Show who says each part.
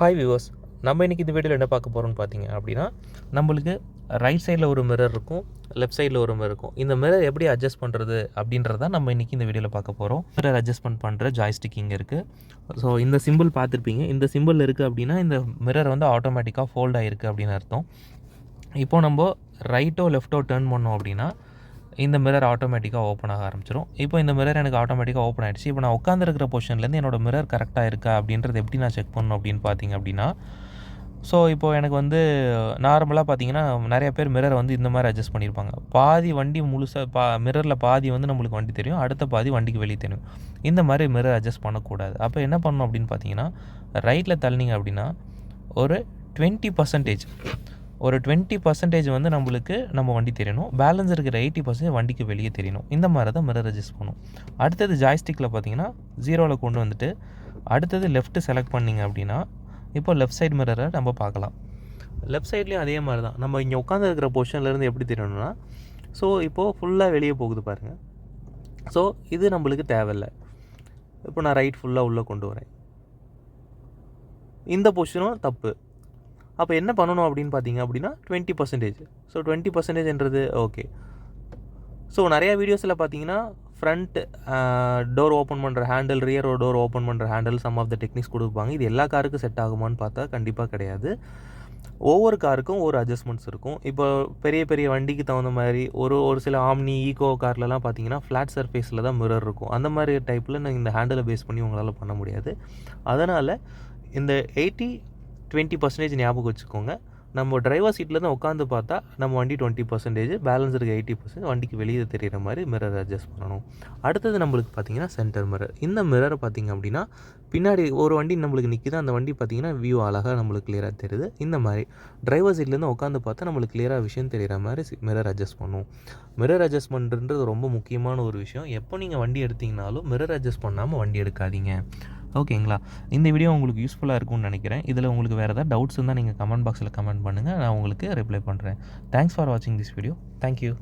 Speaker 1: Hi viewers நம்ம இன்றைக்கி இந்த வீடியோவில் என்ன பார்க்க போகிறோம்னு பார்த்தீங்க அப்படின்னா நம்மளுக்கு ரைட் சைடில் ஒரு மிரர் இருக்கும் லெஃப்ட் சைடில் ஒரு மிரர் இருக்கும். இந்த மிரர் எப்படி அட்ஜஸ்ட் பண்ணுறது அப்படின்றத நம்ம இன்றைக்கி இந்த வீடியோவில் பார்க்க போகிறோம் மிரர் அட்ஜஸ்ட்மெண்ட் பண்ணுற ஜாய்ஸ்டிக் இங்கே இருக்குது ஸோ இந்த சிம்பிள் பார்த்துருப்பீங்க. இந்த சிம்பிள் இருக்குது அப்படின்னா இந்த மிரர் வந்து ஆட்டோமேட்டிக்காக ஃபோல்ட் ஆகிருக்கு அப்படின்னு அர்த்தம். இப்போது நம்ம ரைட்டோ லெஃப்ட்டோ டேர்ன் பண்ணோம் அப்படின்னா இந்த மிரர் ஆட்டோமேட்டிக்காக ஓப்பன் ஆக ஆரம்பிச்சிடும் இப்போ இந்த மிரர் எனக்கு ஆட்டோமேட்டிக்காக ஓப்பன் ஆகிடுச்சு இப்போ நான் உட்காந்துருக்கிற பொசிஷன்லேருந்து என்னோட மிரர் கரெக்டாக இருக்கா அப்படின்றது எப்படி நான் செக் பண்ணணும் அப்படின்னு பார்த்தீங்க அப்படின்னா ஸோ இப்போது எனக்கு வந்து நார்மலாக பார்த்தீங்கன்னா நிறைய பேர் மிரரை வந்து இந்த மாதிரி அட்ஜஸ்ட் பண்ணியிருப்பாங்க. பாதி வண்டி முழுசாக பா மிரரில் பாதி வந்து நம்மளுக்கு வண்டி தெரியும். அடுத்த பாதி வண்டிக்கு வெளியே தெரியும். இந்த மாதிரி மிரர் அட்ஜஸ்ட் பண்ணக்கூடாது. அப்போ என்ன பண்ணணும் அப்படின்னு பார்த்தீங்கன்னா ரைட்டில் தள்ளினீங்க அப்படின்னா ஒரு டுவெண்ட்டி பர்சன்டேஜ் ஒரு டுவெண்ட்டி பர்சன்டேஜ் வந்து நம்மளுக்கு நம்ம வண்டி தெரியணும். பேலன்ஸ் இருக்கிற எயிட்டி பர்சன்டேஜ் வண்டிக்கு வெளியே தெரியணும். இந்த மாதிரி தான் மிரர் அட்ஜஸ்ட் பண்ணும் அடுத்தது ஜாய்ஸ்டிக்கில் பார்த்தீங்கன்னா ஜீரோவில் கொண்டு வந்துட்டு அடுத்தது லெஃப்ட்டு செலக்ட் பண்ணிங்க அப்படின்னா இப்போ லெஃப்ட் சைடு மிரரை நம்ம பார்க்கலாம். லெஃப்ட் சைட்லேயும் அதே மாதிரி தான். நம்ம இங்கே உட்காந்து இருக்கிற பொசிஷன்லேருந்து எப்படி தெரியணும்னா ஸோ இப்போது ஃபுல்லாக வெளியே போகுது பாருங்கள் ஸோ இது நம்மளுக்கு தேவையில்லை. இப்போ நான் ரைட் ஃபுல்லாக உள்ளே கொண்டு வரேன். இந்த பொசிஷனும் தப்பு. அப்போ என்ன பண்ணணும் அப்படின்னு பார்த்தீங்க அப்படின்னா டுவெண்ட்டி பர்சன்டேஜ் ஸோ டுவெண்ட்டி பர்சன்டேஜ்ன்றது ஓகே ஸோ நிறையா வீடியோஸில் பார்த்தீங்கன்னா ஃப்ரண்ட் டோர் ஓப்பன் பண்ணுற ஹேண்டில் ரியர் டோர் ஓப்பன் பண்ணுற handle some of the techniques கொடுப்பாங்க. இது எல்லா காருக்கும் செட் ஆகுமான்னு பார்த்தா கண்டிப்பாக கிடையாது. ஒவ்வொரு காருக்கும் ஒரு அட்ஜஸ்ட்மெண்ட்ஸ் இருக்கும். இப்போ பெரிய பெரிய வண்டிக்கு தகுந்த மாதிரி ஒரு ஒரு சில ஆம்னி ஈகோ கார்லலாம் பார்த்தீங்கன்னா ஃப்ளாட் சர்ஃபேஸில் தான் மிரர் இருக்கும். அந்த மாதிரி டைப்பில் நான் இந்த ஹேண்டிலை பேஸ் பண்ணி உங்களால் பண்ண முடியாது. அதனால் இந்த எயிட்டி டுவெண்ட்டி பர்சன்டேஜ் ஞாபகம் வச்சுக்கோங்க. நம்ம டிரைவர் சீட்டில் தான் உட்காந்து பார்த்தா நம்ம வண்டி டுவெண்ட்டி பர்சன்டேஜ் பேலன்ஸ் இருக்க எயிட்டி பர்சன்ட் வண்டிக்கு வெளியே தெரிகிற மாதிரி மிரர் அட்ஜஸ்ட் பண்ணணும். அடுத்தது நம்மளுக்கு பார்த்தீங்கன்னா சென்டர் மிரர் இந்த மிரர் பார்த்தீங்க அப்படின்னா பின்னாடி ஒரு வண்டி நம்மளுக்கு நிற்கிது அந்த வண்டி பார்த்தீங்கன்னா வியூ அழகாக நம்மளுக்கு கிளியராக தெரியுது. இந்த மாதிரி டிரைவர் சீட்லேருந்து உட்காந்து பார்த்தா நம்மளுக்கு கிளியராக விஷயம் தெரிகிற மாதிரி மிரர் அட்ஜஸ்ட் பண்ணும். மிரர் அட்ஜஸ்ட்மெண்ட்ன்றது ரொம்ப முக்கியமான ஒரு விஷயம். எப்போ நீங்கள் வண்டி எடுத்தீங்கனாலும் மிரர் அட்ஜஸ்ட் பண்ணாமல் வண்டி எடுக்காதீங்க. ஓகேங்களா? இந்த வீடியோ உங்களுக்கு யூஸ்ஃபுல்லாக இருக்கும்னு நினைக்கிறேன். இதில் உங்களுக்கு வேறு ஏதாவது டவுட்ஸ் இருந்தால் நீங்கள் கமெண்ட் பாக்ஸில் கமெண்ட் பண்ணுங்கள் நான் உங்களுக்கு ரிப்ளை பண்ணுறேன் தேங்க்ஸ் ஃபார் வாட்சிங் திஸ் வீடியோ தேங்க்யூ